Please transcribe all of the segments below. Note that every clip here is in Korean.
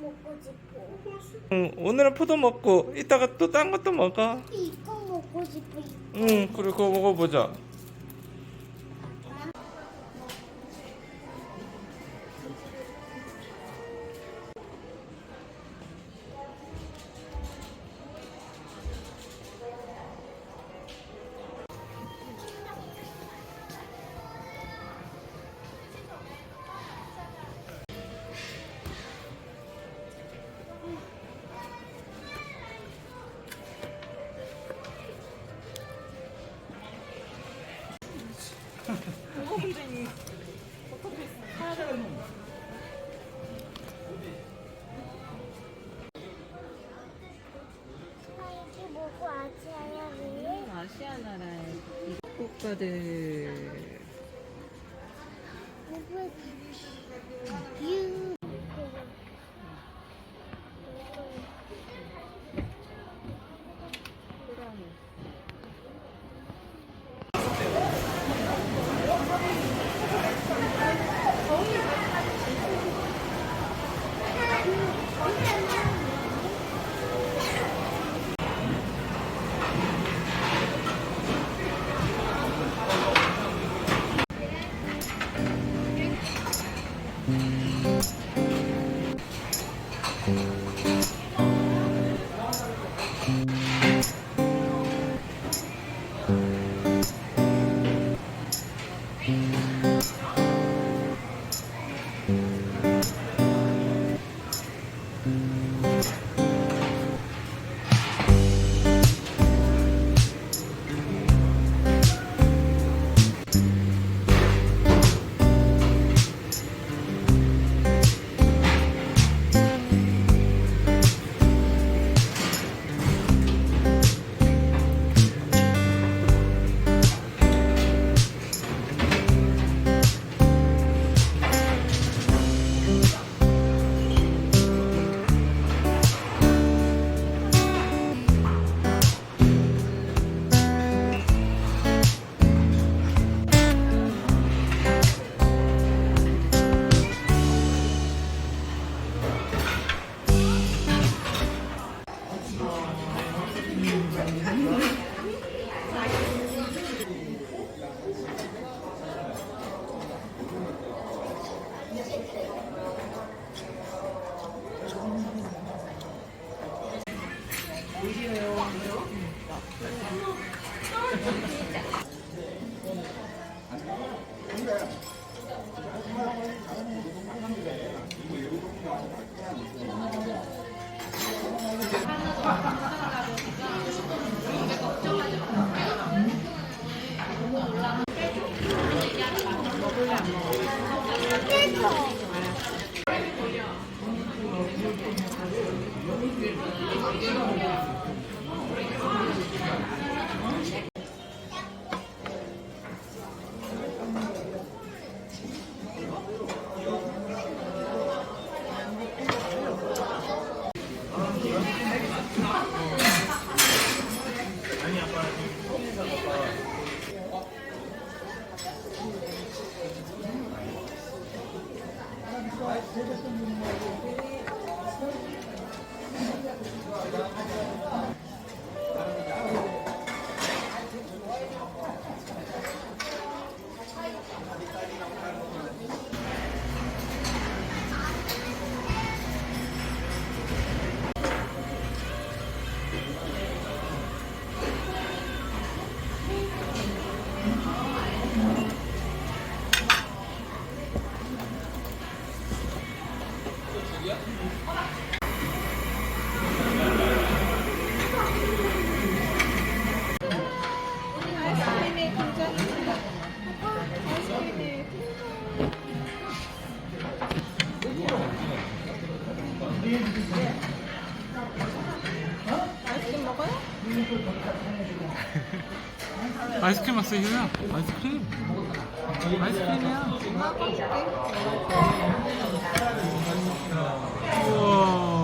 먹고 싶어. 응, 오늘은 포도 먹고 이따가 또 딴 것도 먹어. 이거 먹고 싶어. 이거. 응, 그래 그거 먹어보자. 왜? 아시아 나라의 국가들. Ha ha ha! 아이스크림 먹어요? 아이스크림 왔어 이거야. 아이스크림. 아이스크림이야. 우와.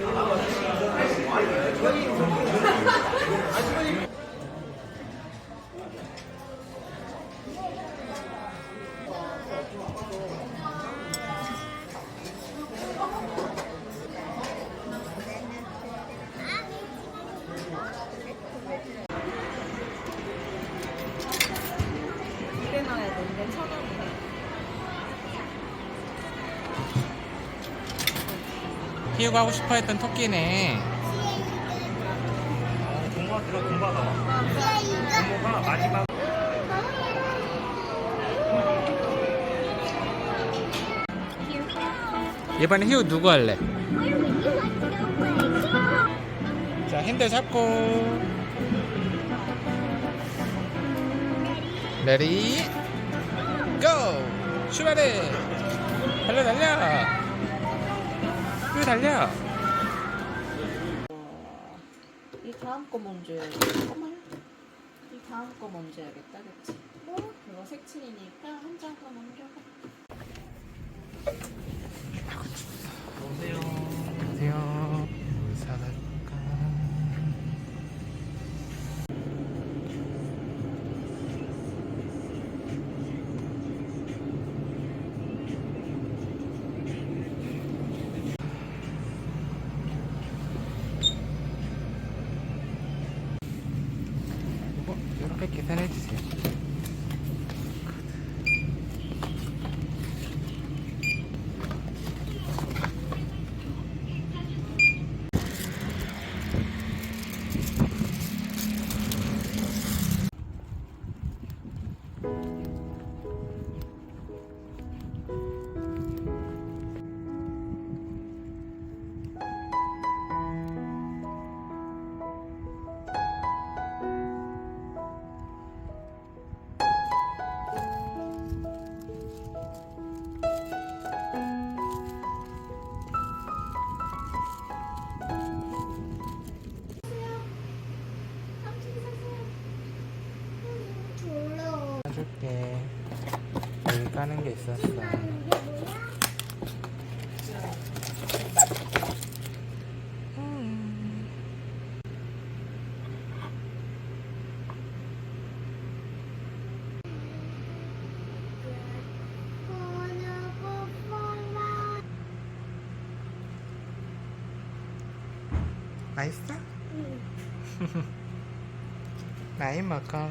了。 희우가 하고 싶어 했던 토끼네. 동화 들어 동화가 동화가 마지막 이번에 희우 누구 할래? 자, 핸들 잡고. 레디, 고! 출발해! 달려, 달려! 희우 달려! 이 다음 거 먼저 해야겠다. 이 다음 거 먼저 해야겠다, 그치? 이거 색칠이니까 한 장 더 넘겨봐. 보세요. 안녕하세요. 사갈 해줄게. 여기 까는 게 있었어. 맛있어? 많이 먹어.